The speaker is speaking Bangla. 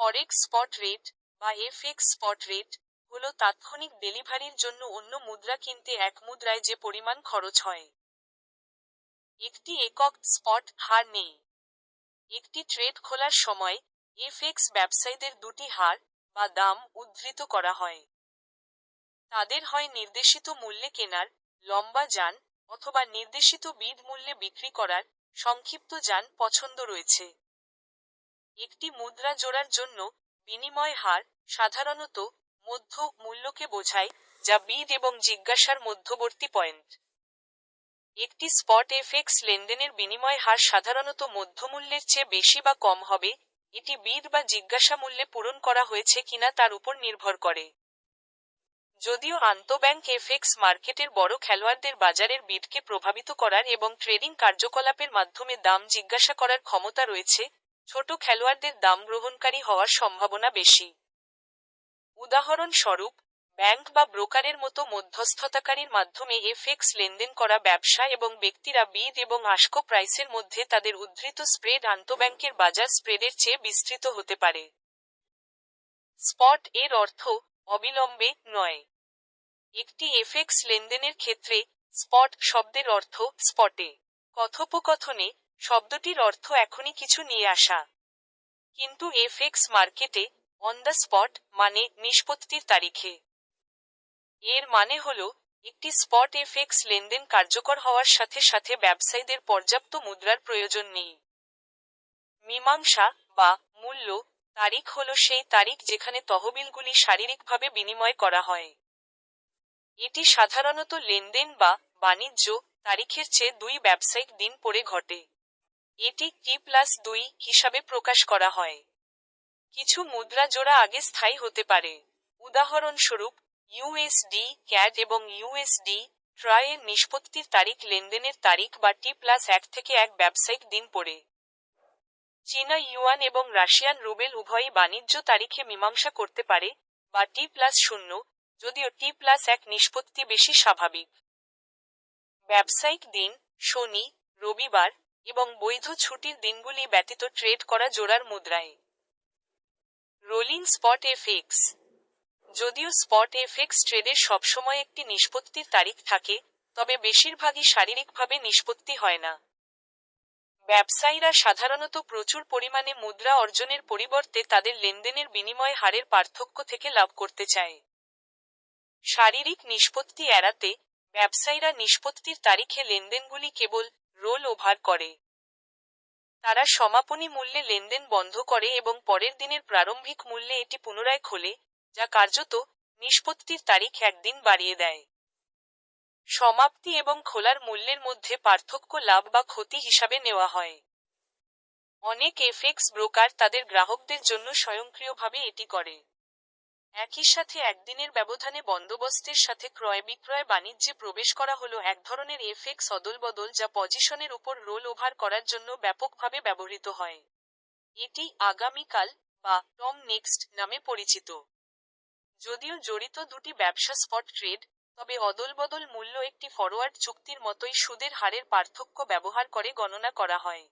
ফরেক্স স্পট রেট বা এফএক্স স্পট রেট হল তাৎক্ষণিক ডেলিভারির জন্য অন্য মুদ্রা কিনতে এক মুদ্রায় যে পরিমাণ খরচ হয়। একটি একক স্পট হার নেই। একটি ট্রেড খোলার সময় এফএক্স ব্যবসায়ীদের দুটি হার বা দাম উদ্ধৃত করা হয়। তাদের হয় নির্দেশিত মূল্যে কেনার লম্বা যান অথবা নির্দেশিত বিড মূল্যে বিক্রি করার সংক্ষিপ্ত যান পছন্দ রয়েছে। একটি মুদ্রা জোড়ার জন্য বিনিময় হার সাধারণত মধ্য মূল্যকে বোঝায়, যা বিদ এবং জিজ্ঞাসার মধ্যবর্তী পয়েন্ট। একটি স্পট এফএক্স লেনদেনের বিনিময় হার সাধারণত মধ্যমূল্যের চেয়ে বেশি বা কম হবে, এটি বিদ বা জিজ্ঞাসা মূল্যে পূরণ করা হয়েছে কিনা তার উপর নির্ভর করে। যদিও আন্তঃব্যাংক এফএক্স মার্কেটের বড় খেলোয়াড়দের বাজারের বিডকে প্রভাবিত করার এবং ট্রেডিং কার্যকলাপের মাধ্যমে দাম জিজ্ঞাসা করার ক্ষমতা রয়েছে ছোট খেলোয়াড়দের দাম গ্রহণকারী হওয়ার সম্ভাবনা বেশি। উদাহরণস্বরূপ, ব্যাংক বা ব্রোকারের মতো মধ্যস্থতাকারীর মাধ্যমে এফএক্স লেনদেন করা ব্যবসা এবং ব্যক্তিরা বিদ এবং আস্কো প্রাইসের মধ্যে তাদের উদ্ধৃত স্প্রেড আন্তঃব্যাংকের বাজার স্প্রেডের চেয়ে বিস্তৃত হতে পারে। স্পট এর অর্থ অবিলম্বে নয়। একটি এফএক্স লেনদেনের ক্ষেত্রে স্পট শব্দের অর্থ স্পটে। কথোপকথনে শব্দটির অর্থ এখনই কিছু নিয়ে আসা। কিন্তু এফএক্স মার্কেটে অন দ্য স্পট মানে নিষ্পত্তির তারিখে। এর মানে হল, একটি স্পট এফএক্স লেনদেন কার্যকর হওয়ার সাথে সাথে ব্যবসায়ীদের পর্যাপ্ত মুদ্রার প্রয়োজন নেই। মীমাংসা বা মূল্য, তারিখ হল সেই তারিখ যেখানে তহবিলগুলি শারীরিকভাবে বিনিময় করা হয়। এটি সাধারণত লেনদেন বা বাণিজ্য তারিখের চেয়ে দুই ব্যবসায়িক দিন পরে ঘটে। এটি টি প্লাস দুই হিসাবে প্রকাশ করা হয়। কিছু মুদ্রা জোড়া আগে স্থায়ী হতে পারে। উদাহরণস্বরূপ ইউএসডি ক্যাড এবং ইউএসডি ট্রায়ের নিষ্পত্তির তারিখ লেনদেনের তারিখ বা টি প্লাস এক থেকে এক ব্যবসায়িক দিন পরে চীনা ইউয়ান এবং রাশিয়ান রুবেল উভয়ই বাণিজ্য তারিখে মীমাংসা করতে পারে বা টি প্লাস শূন্য, যদিও টি প্লাস এক নিষ্পত্তি বেশি স্বাভাবিক। ব্যবসায়িক দিন, শনি, রবিবার এবং বৈধ ছুটির দিনগুলি ব্যতীত ট্রেড করা জোড়ার মুদ্রায়। রোলিং স্পট এফএক্স যদিও স্পট এফএক্স ট্রেডের সবসময় একটি নিষ্পত্তির তারিখ থাকে, তবে বেশিরভাগই শারীরিকভাবে নিষ্পত্তি হয় না। ব্যবসায়ীরা সাধারণত প্রচুর পরিমাণে মুদ্রা অর্জনের পরিবর্তে তাদের লেনদেনের বিনিময় হারের পার্থক্য থেকে লাভ করতে চায়। শারীরিক নিষ্পত্তি এড়াতে ব্যবসায়ীরা নিষ্পত্তির তারিখে লেনদেনগুলি কেবল রোল ওভার করে। তারা সমাপনী মূল্যে লেনদেন বন্ধ করে এবং পরের দিনের প্রারম্ভিক মূল্যে এটি পুনরায় খোলে, যা কার্যত নিষ্পত্তির তারিখ একদিন বাড়িয়ে দেয়। সমাপ্তি এবং খোলার মূল্যের মধ্যে পার্থক্য লাভ বা ক্ষতি হিসাবে নেওয়া হয়। অনেক এফএক্স ব্রোকার তাদের গ্রাহকদের জন্য স্বয়ংক্রিয়ভাবে এটি করে। একই সাথে একদিনের ব্যবধানে বন্দোবস্তের সাথে ক্রয় বিক্রয় বাণিজ্যে প্রবেশ করা হলো এক ধরনের এফএক্স অদলবদল যা পজিশনের উপর রোল ওভার করার জন্য ব্যাপকভাবে ব্যবহৃত হয়। এটি আগামীকাল বা টম নেক্সট নামে পরিচিত। যদিও জড়িত দুটি ব্যবসা স্পট ট্রেড, তবে অদলবদল মূল্য একটি ফরওয়ার্ড চুক্তির মতোই সুদের হারের পার্থক্য ব্যবহার করে গণনা করা হয়।